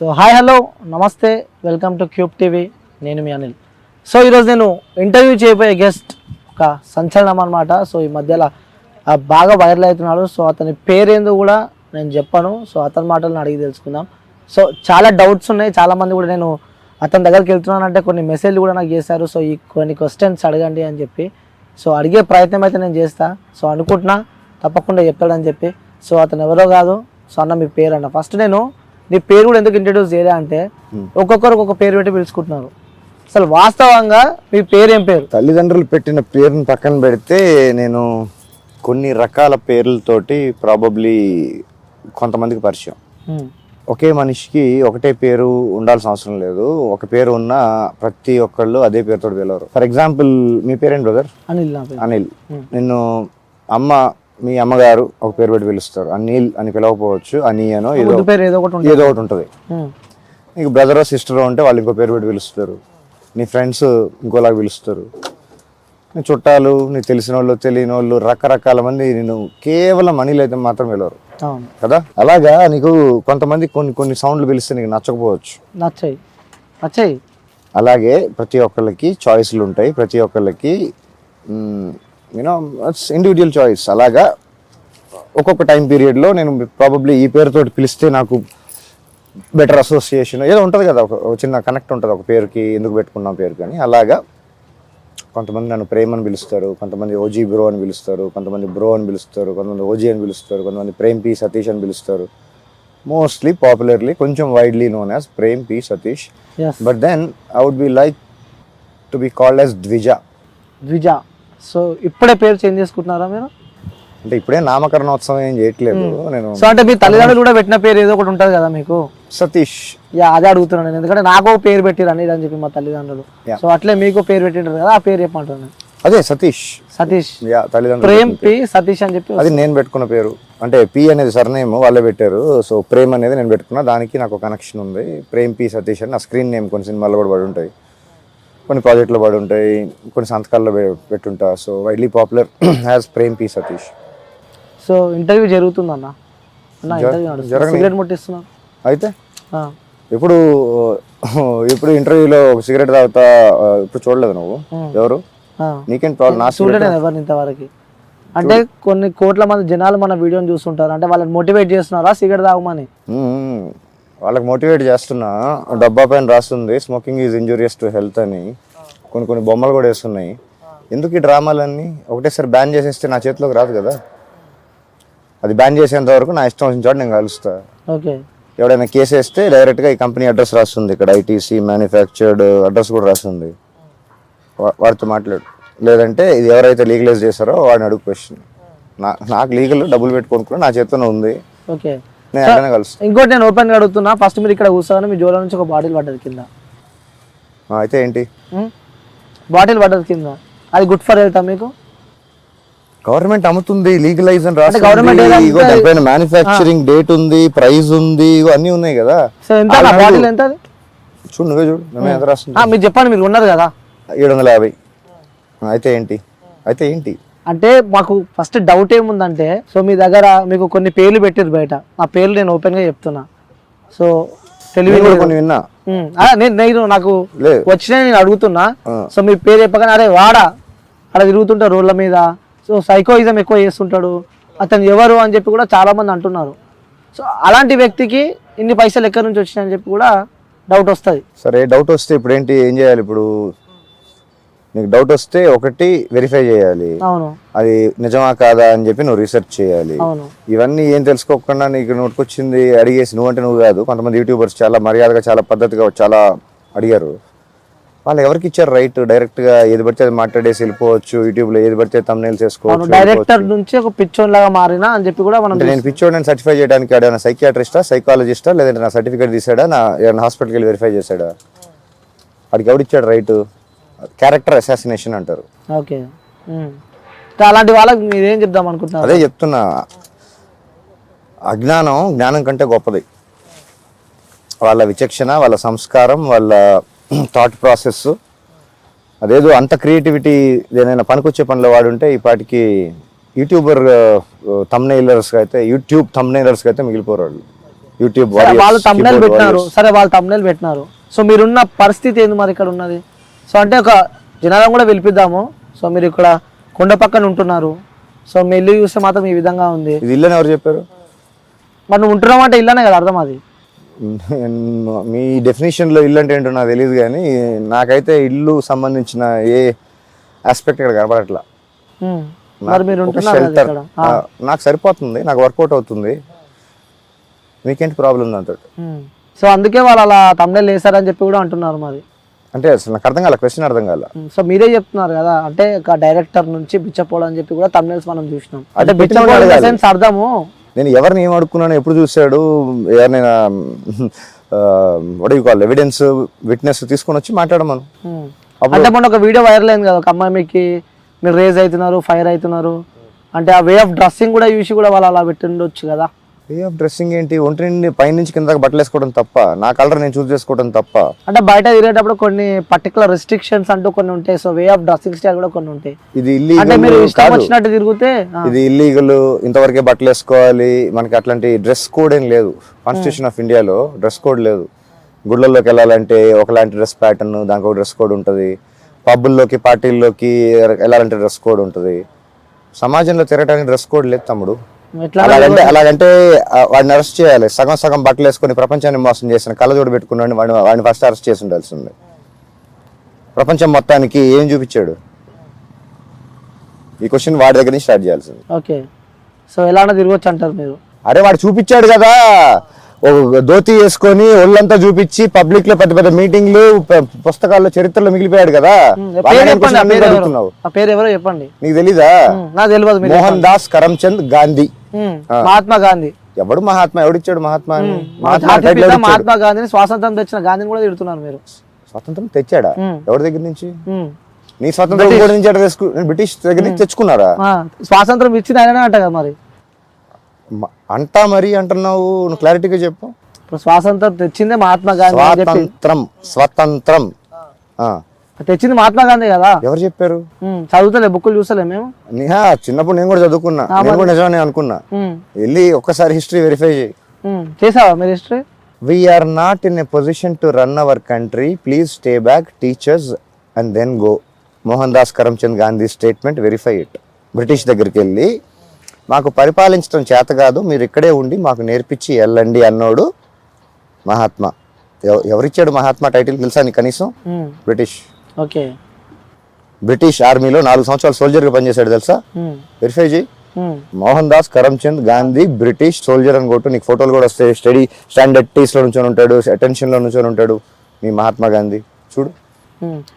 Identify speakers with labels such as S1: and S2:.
S1: So hi hello నమస్తే welcome to cube TV. నేను మీ అనిల్. సో ఈరోజు నేను ఇంటర్వ్యూ చేయబోయే గెస్ట్ ఒక సంచలనం అనమాట సో ఈ మధ్యలో బాగా వైరల్ అవుతున్నాడు. సో అతని పేరేందో కూడా నేను చెప్పాను. సో అతని మాటలను అడిగి తెలుసుకుందాం. సో చాలా డౌట్స్ ఉన్నాయి. చాలామంది కూడా నేను అతని దగ్గరికి వెళ్తున్నానంటే కొన్ని మెసేజ్లు కూడా నాకు చేశారు. సో ఈ కొన్ని క్వశ్చన్స్ అడగండి అని చెప్పి. సో అడిగే ప్రయత్నం అయితే నేను చేస్తా. సో అనుకుంటున్నా తప్పకుండా చెప్తాడని చెప్పి. సో అతను ఎవరో కాదు. సో అన్న మీ పేరు అన్న ఫస్ట్ నేను నీ పేరు కూడా ఎందుకు ఇంట్రడ్యూస్ చేయలే అంటే ఒక్కొక్కరు ఒక్కొక్క పేరు పెట్టి పిలుచుకుంటున్నారు. అసలు వాస్తవంగా మీ పేరు ఏం పేరు?
S2: తల్లిదండ్రులు పెట్టిన పేరుని పక్కన పెడితే నేను కొన్ని రకాల పేర్లతోటి ప్రాబబ్లీ కొంతమందికి పరిచయం.
S1: ఉమ్,
S2: ఒకే మనిషికి ఒకటే పేరు ఉండాల్సిన అవసరం లేదు. ఒక పేరు ఉన్న ప్రతి ఒక్కళ్ళు అదే పేరుతో పిలవరు. ఫర్ ఎగ్జాంపుల్ మీ పేరేంటి బ్రదర్
S1: అనిల్
S2: అనిల్.
S1: Hmm.
S2: నిన్ను అమ్మ మీ అమ్మగారు ఒక పేరు పెట్టి పిలుస్తారు. అనిల్ అని పిలవకపోవచ్చు అని అనో ఏదో
S1: ఏదో ఒకటి ఉంటుంది.
S2: ఏదో ఒకటి ఉంటుంది. నీకు బ్రదరో సిస్టరో ఉంటే వాళ్ళు ఇంకో పేరు పెట్టి పిలుస్తారు. నీ ఫ్రెండ్స్ ఇంకోలాగా పిలుస్తారు. నీ చుట్టాలు నీకు తెలిసిన వాళ్ళు తెలియని వాళ్ళు రకరకాల మంది నేను కేవలం అనిల్ అయితే మాత్రం
S1: అవును.
S2: కదా? అలాగా నీకు కొంతమంది కొన్ని కొన్ని సౌండ్లు పిలిస్తే నీకు నచ్చకపోవచ్చు.
S1: నచ్చాయి. నచ్చాయి.
S2: అలాగే ప్రతి ఒక్కళ్ళకి చాయిస్లు ఉంటాయి. ప్రతి ఒక్కళ్ళకి యూనో ఇట్స్ ఇండివిజువల్ చాయిస్ అలాగా ఒక్కొక్క టైం పీరియడ్లో నేను ప్రాబబ్లీ ఈ పేరుతో పిలిస్తే నాకు బెటర్ అసోసియేషన్ ఏదో ఉంటుంది కదా ఒక చిన్న కనెక్ట్ ఉంటుంది ఒక పేరుకి ఎందుకు పెట్టుకున్నాం పేరు కానీ అలాగా కొంతమంది నన్ను ప్రేమ్ అని పిలుస్తారు కొంతమంది ఓజీ బ్రో అని పిలుస్తారు కొంతమంది బ్రో అని పిలుస్తారు కొంతమంది ఓజీ అని పిలుస్తారు కొంతమంది ప్రేమ్ పి సతీష్ అని పిలుస్తారు. మోస్ట్లీ పాపులర్లీ కొంచెం widely known as Prem P Satish. But then I would be like to be called as Dwija
S1: Dwija so ఇప్పుడే పేరు చేంజ్ చేసుకుంటున్నారా మీరు?
S2: అంటే ఇప్పుడే నామకరణోత్సవం ఏం చేయట్లేదు. నేను
S1: సో అంటే మీ తల్లిదండ్రులు కూడా పెట్టిన పేరు ఏదో ఒకటి ఉంటుంది కదా మీకు?
S2: సతీష్.
S1: యా అదే అడుగుతున్నాను నేను. ఎందుకంటే నాకు పేరు పెట్టిరు అనేది అని చెప్పి మా తల్లిదండ్రులు. సో అట్లే మీకు పేరు పెట్టింటారు కదా ఆ పేరు చెప్పమంటాను నేను.
S2: అదే సతీష్.
S1: సతీష్.
S2: యా తల్లిదండ్రులు
S1: ప్రేమ్ పి సతీష్ అని చెప్పి
S2: అది నేను పెట్టుకున్న పేరు. అంటే పి అనేది సర్నేమ్ వాళ్ళే పెట్టారు. సో ప్రేమ్ అనేది నేను పెట్టుకున్నా దానికి నాకు కనెక్షన్ ఉంది. ప్రేమ్ పి సతీష్ అని నా స్క్రీన్ నేమ్ కొన్ని సినిమాల్లో కూడా పడి ఉంటాయి. కొన్ని ప్రాజెక్టులో పడి ఉంటాయి కొన్ని సంతకాల్లో పెట్టుంటా. So widely popular as Prem P Satish.
S1: So interview జరుగుతుంది అన్న సిగరెట్
S2: అయితే? ఇప్పుడు ఇప్పుడు ఇంటర్వ్యూలో ఒక సిగరెట్ తాగుతా ఇప్పుడు చూడలేదు నువ్వు. ఎవరు. నీకేం ప్రాబ్లం? నా
S1: చూడలేదు ఎవరిని ఇంతవరకు. అంటే కొన్ని కోట్ల మంది జనాలు మన వీడియోని చూస్తుంటారు. అంటే వాళ్ళని మోటివేట్ చేస్తున్నారా? సిగరెట్ తాగమని.
S2: వాళ్ళకి మోటివేట్ చేస్తున్నా. డబ్బా పైన రాస్తుంది. Smoking is injurious to health అని కొన్ని కొన్ని బొమ్మలు కూడా వేస్తున్నాయి. ఎందుకు ఈ డ్రామాలన్నీ? ఒకటేసారి బ్యాన్ చేసేస్తే నా చేతిలోకి రాదు కదా. అది బ్యాన్ చేసేంత వరకు నా ఇష్టం వచ్చిన చోట నేను కలుస్తా.
S1: ఓకే.
S2: ఎవడైనా కేసు వేస్తే డైరెక్ట్గా ఈ కంపెనీ అడ్రస్ రాస్తుంది. ఇక్కడ ఐటీసీ మ్యానుఫ్యాక్చర్డ్ అడ్రస్ కూడా రాస్తుంది. వా- వాడితో మాట్లాడు. లేదంటే ఇది ఎవరైతే లీగలైజ్ చేశారో వాడిని అడుగు క్వశ్చన్. నాకు లీగల్ డబ్బులు పెట్టుకోనుకున్నా నా చేతిలోనే ఉంది.
S1: ఓకే. ఇంకోటి నేను ఓపెన్గా అడుగుతున్నా. ఫస్ట్ మీరు ఇక్కడ కూర్చోని మీ జోలో నుంచి ఒక బాటిల్ పడ్డది కింద.
S2: అయితే ఏంటి?
S1: బాటిల్ పడ్డది కింద. అది గుడ్ ఫర్ హెల్త్ మీకు?
S2: గవర్నమెంట్ అమ్ముతుంది లీగలైజ్ అని
S1: ఏదో
S2: రాస్తుంది ఇగో దానిపైన మ్యానుఫ్యాక్చరింగ్ డేట్ ఉంది ప్రైస్ ఉంది ఇగో అన్ని ఉన్నాయి కదా.
S1: సో ఎంత బాటిల్ ఎంత అది?
S2: చూడు నువ్వే చూడు మేము ఎంత రాస్తుంది
S1: ఆ, మీరు చెప్పండి మీరు ఉన్నారు కదా.
S2: ఏడు వందల యాభై. అయితే ఏంటి? అయితే ఏంటి?
S1: అంటే మాకు ఫస్ట్ డౌట్ ఏముందంటే సో మీ దగ్గర మీకు కొన్ని పేర్లు పెట్టారు బయట. ఆ పేర్లు నేను ఓపెన్గా చెప్తున్నా. సో తెలివి
S2: నేను విన్నా.
S1: నేను నేను నాకు వచ్చిన నేను అడుగుతున్నా. సో మీ పేరు చెప్పగానే అరే వాడా అక్కడ తిరుగుతుంటాడు రోడ్ల మీద. సో సైకోయిజం ఎక్కువ చేస్తుంటాడు. అతను ఎవరు? అని చెప్పి కూడా చాలా మంది అంటున్నారు. సో అలాంటి వ్యక్తికి ఇన్ని పైసలు ఎక్కడి నుంచి వచ్చినాయని చెప్పి కూడా డౌట్ వస్తుంది.
S2: సరే డౌట్ వస్తే ఇప్పుడు ఏంటి ఏం చేయాలి ఇప్పుడు? నీకు డౌట్ వస్తే ఒకటి వెరిఫై చేయాలి. అది నిజమా కాదా అని చెప్పి నువ్వు రీసెర్చ్ చేయాలి. ఇవన్నీ ఏం తెలుసుకోకుండా నీకు నోటుకొచ్చింది అడిగేసి నువ్వంటే నువ్వు కాదు. కొంతమంది యూట్యూబర్స్ చాలా మర్యాదగా చాలా పద్ధతిగా చాలా అడిగారు. వాళ్ళు ఎవరికి ఇచ్చారు రైట్ డైరెక్ట్గా ఏది పడితే అది మాట్లాడేసి వెళ్ళిపోవచ్చు. యూట్యూబ్లో ఏది పడితే తమ్నేల్ చేసుకోవచ్చు
S1: డైరెక్టర్ నుంచి ఒక పిచ్చోన్ లాగా మారినా అని చెప్పి కూడా మనం
S2: అంటే నేను పిచ్చోడని సర్టిఫై చేయడానికి ఏమైనా సైకియాట్రిస్టా సైకాలజిస్టా లేదంటే నా సర్టిఫికేట్ తీసాడా నా హాస్పిటల్కి వెళ్ళి వెరిఫై చేశాడా? వాడికి ఎవడిచ్చాడు రైట్ క్యారెక్టర్ అసాసినేషన్ అంటారు.
S1: ఓకే. అలాంటి వాళ్ళకి మీరు ఏం చెప్దాం అనుకుంటున్నారు?
S2: అదే చెప్తున్నా. అజ్ఞానం జ్ఞానం కంటే గొప్పది. వాళ్ళ విచక్షణ వాళ్ళ సంస్కారం వాళ్ళ థాట్ ప్రాసెస్ అదేదో అంత క్రియేటివిటీ ఏదైనా పనికొచ్చే పనిలో వాడుంటే ఈ పాటికి యూట్యూబర్ తమ్నైలర్స్కి అయితే యూట్యూబ్ తమ్నైలర్స్కి అయితే మిగిలిపోరు వాళ్ళు. యూట్యూబ్
S1: వాళ్ళు తమ్నేల్ పెట్టినారు. సరే వాళ్ళు తమ్నేల్ పెట్టినారు. సో మీరున్న పరిస్థితి ఏంది మరి ఇక్కడ ఉన్నది? సో అంటే ఒక జనాలను కూడా పిలిపిద్దాము. సో మీరు ఇక్కడ కొండ పక్కన ఉంటున్నారు. సో మీ ఇల్లు చూస్తే మాత్రం ఈ విధంగా ఉంది.
S2: ఇది ఇల్లని ఎవరు చెప్పారు?
S1: మరి నువ్వు ఉంటున్నావు అంటే ఇల్లనే కదా అర్థం అది.
S2: మీ డెఫినేషన్లో ఇల్లు అంటే ఏంటో నాకు తెలియదు కానీ నాకైతే ఇల్లు సంబంధించిన ఏ ఆస్పెక్ట్ ఇక్కడ కనపడట్లా.
S1: ఉమ్. మరి మీరు
S2: నాకు సరిపోతుంది నాకు వర్కౌట్ అవుతుంది. మీకేంటి ప్రాబ్లం దాంతో.
S1: సో అందుకే వాళ్ళు అలా తమ్నేల్ వేసారని చెప్పి కూడా అంటున్నారు మరి.
S2: అంటే అసలు నాకు అర్థం కాల క్వశ్చన్ అర్థం కాల.
S1: సో మీరే చెప్తున్నారు కదా అంటే ఒక డైరెక్టర్ నుంచి బిచ్చపోవడం అని చెప్పి కూడా తమ్నేల్స్ మనం చూసినాం. అంటే
S2: కాదు.
S1: సెన్స్ అర్థము.
S2: నేను ఎవరిని ఏం అడుక్కున్నాను ఎప్పుడు చూశాడు ఎవరినైనా వడీ కాల్ ఎవిడెన్స్ విట్నెస్ తీసుకొని వచ్చి మాట్లాడమను.
S1: అంటే మొన్న ఒక వీడియో వైరల్ అయింది కదా ఒక అమ్మాయి మీకు మీరు రేజ్ అవుతున్నారు ఫైర్ అవుతున్నారు. అంటే ఆ వే ఆఫ్ డ్రెస్సింగ్ కూడా చూసి కూడా వాళ్ళు అలా పెట్టిండొచ్చు కదా.
S2: వే ఆఫ్ డ్రెస్సింగ్ ఏంటి? ఒంటి నుండి పైనుంచి కిందకి బట్టలు వేసుకోవడం తప్ప నా కలర్ నేను చూస్ చేసుకోవడం తప్ప.
S1: అంటే బయట తిరిగేటప్పుడు కొన్ని పర్టికులర్ రెస్ట్రిక్షన్స్ అంటూ కొన్ని ఉంటాయి. So way of dressing style కూడా కొన్ని ఉంటాయి.
S2: ఇది
S1: అంటే మీరు
S2: ఇల్లీగల్ కాదు.
S1: వచ్చినట్టు తిరిగితే
S2: ఇది ఇల్లీగల్ ఇంతవరకే బట్టలు వేసుకోవాలి. మనకి అట్లాంటి డ్రెస్ కోడ్ ఏం లేదు. కాన్స్టిట్యూషన్ ఆఫ్ ఇండియాలో డ్రెస్ కోడ్ లేదు. గుళ్ళల్లోకి వెళ్ళాలంటే ఒకలాంటి డ్రెస్ ప్యాటర్న్ దానికి ఒక డ్రెస్ కోడ్ ఉంటుంది. పబ్బుల్లోకి పార్టీల్లోకి వెళ్ళాలంటే డ్రెస్ కోడ్ ఉంటుంది. సమాజంలో తిరగడానికి డ్రెస్ కోడ్ లేదు తమ్ముడు. అలాగంటే అలాగంటే వాడిని అరెస్ట్ చేయాలి. సగం సగం బట్టలు వేసుకొని ప్రపంచాన్ని మోసం చేసిన కళ్ళజోడు పెట్టుకున్నాడు వాడిని వాడిని ఫస్ట్ అరెస్ట్ చేసి ఉండాల్సింది. ప్రపంచం మొత్తానికి ఏం చూపించాడు? ఈ క్వశ్చన్ వాడి దగ్గర నుంచి స్టార్ట్ చేయాల్సింది.
S1: ఓకే. సో ఎలానో తిరగొచ్చు అంటారు మీరు.
S2: అరే వాడు చూపించాడు కదా! ఒక ధోతి వేసుకొని ఒళ్ళంతా చూపించి పబ్లిక్లో పెద్ద పెద్ద మీటింగ్లు పుస్తకాల్లో చరిత్రలో మిగిలిపోయాడు కదా!
S1: పేరు చెప్పండి ఎవరు?
S2: నీకు తెలీదా? మోహన్ దాస్ కరమ్చంద్ గాంధీ.
S1: మహాత్మా గాంధీ.
S2: ఎవడు మహాత్మా? ఎవడిచ్చాడు మహాత్మా? మహాత్మా
S1: గాంధీని స్వాతంత్రం తెచ్చిన గాంధీని కూడా తిడుతున్నారు మీరు.
S2: స్వాతంత్రం తెచ్చాడా. ఎవరి దగ్గర నుంచి. నీ స్వాతంత్రం కూడా నుంచి బ్రిటిష్ దగ్గర నుంచి తెచ్చుకున్నారా
S1: స్వాతంత్రం ఇచ్చింది ఆయననే అంట కదా మరి.
S2: అంటా మరి అంటున్నావు. నువ్వు క్లారిటీగా చెప్పు.
S1: స్వాతంత్రం తెచ్చిందే మహాత్మా గాంధీ
S2: స్వాతంత్రం. స్వతంత్రం.
S1: తెచ్చింది మహాత్మా గాంధీ కదా.
S2: ఎవరు చెప్పారు?
S1: చదువుతలే బుక్కులు చూస్తలే మేము.
S2: నిహా చిన్నప్పుడు నేను కూడా చదువుకున్నా. నేను కూడా నిజమని అనుకున్నా. వెళ్ళి ఒక్కసారి హిస్టరీ వెరిఫై చేయి.
S1: చేసావా మీరు history
S2: we are not in a position to run our country please stay back teachers and then go Mohan Das Karamchand Gandhi statement verify it British దగ్గరికి వెళ్ళి మాకు పరిపాలించడం చేత కాదు మీరు ఇక్కడే ఉండి మాకు నేర్పించి వెళ్ళండి అన్నోడు మహాత్మా. ఎవ- ఎవరిచ్చాడు మహాత్మా టైటిల్ తెలుసా కనీసం? బ్రిటిష్.
S1: ఓకే.
S2: బ్రిటిష్ ఆర్మీలో నాలుగు సంవత్సరాలు సోల్జర్గా పనిచేశాడు తెలుసా? వెరిఫై చేయి మోహన్ దాస్ కరమ్చంద్ గాంధీ బ్రిటిష్ సోల్జర్ అని కొట్టు నీకు ఫోటోలు కూడా వస్తాయి. స్టడీ స్టాండర్డ్ టీస్లో నుంచొని ఉంటాడు అటెన్షన్లో నుంచొని ఉంటాడు మీ మహాత్మా గాంధీ. చూడు.